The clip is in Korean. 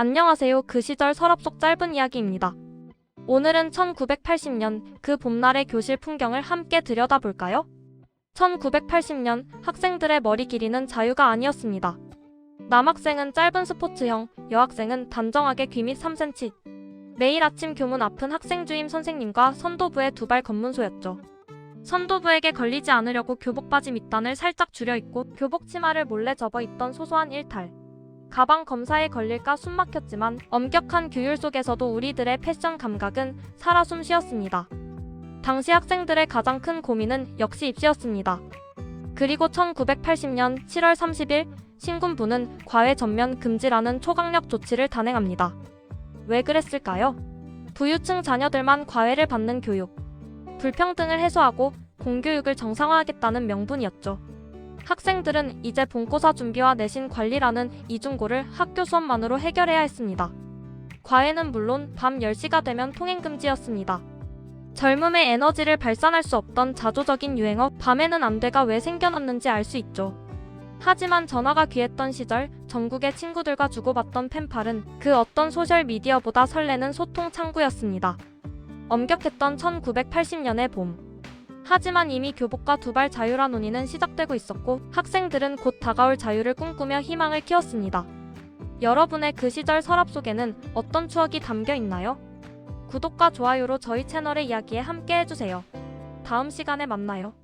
안녕하세요. 그 시절 서랍 속 짧은 이야기입니다. 오늘은 1980년 그 봄날의 교실 풍경을 함께 들여다볼까요? 1980년 학생들의 머리 길이는 자유가 아니었습니다. 남학생은 짧은 스포츠형, 여학생은 단정하게 귀밑 3cm. 매일 아침 교문 앞은 학생 주임 선생님과 선도부의 두발 검문소였죠. 선도부에게 걸리지 않으려고 교복 바지 밑단을 살짝 줄여 입고 교복 치마를 몰래 접어 입던 소소한 일탈. 가방 검사에 걸릴까 숨막혔지만 엄격한 규율 속에서도 우리들의 패션 감각은 살아 숨쉬었습니다. 당시 학생들의 가장 큰 고민은 역시 입시였습니다. 그리고 1980년 7월 30일 신군부는 과외 전면 금지라는 초강력 조치를 단행합니다. 왜 그랬을까요? 부유층 자녀들만 과외를 받는 교육, 불평등을 해소하고 공교육을 정상화하겠다는 명분이었죠. 학생들은 이제 본고사 준비와 내신 관리라는 이중고를 학교 수업만으로 해결해야 했습니다. 과외는 물론 밤 10시가 되면 통행금지였습니다. 젊음의 에너지를 발산할 수 없던 자조적인 유행어 밤에는 안 돼가 왜 생겨났는지 알 수 있죠. 하지만 전화가 귀했던 시절 전국의 친구들과 주고받던 펜팔은 그 어떤 소셜미디어보다 설레는 소통 창구였습니다. 엄격했던 1980년의 봄. 하지만 이미 교복과 두발 자유라 논의는 시작되고 있었고 학생들은 곧 다가올 자유를 꿈꾸며 희망을 키웠습니다. 여러분의 그 시절 서랍 속에는 어떤 추억이 담겨 있나요? 구독과 좋아요로 저희 채널의 이야기에 함께 해주세요. 다음 시간에 만나요.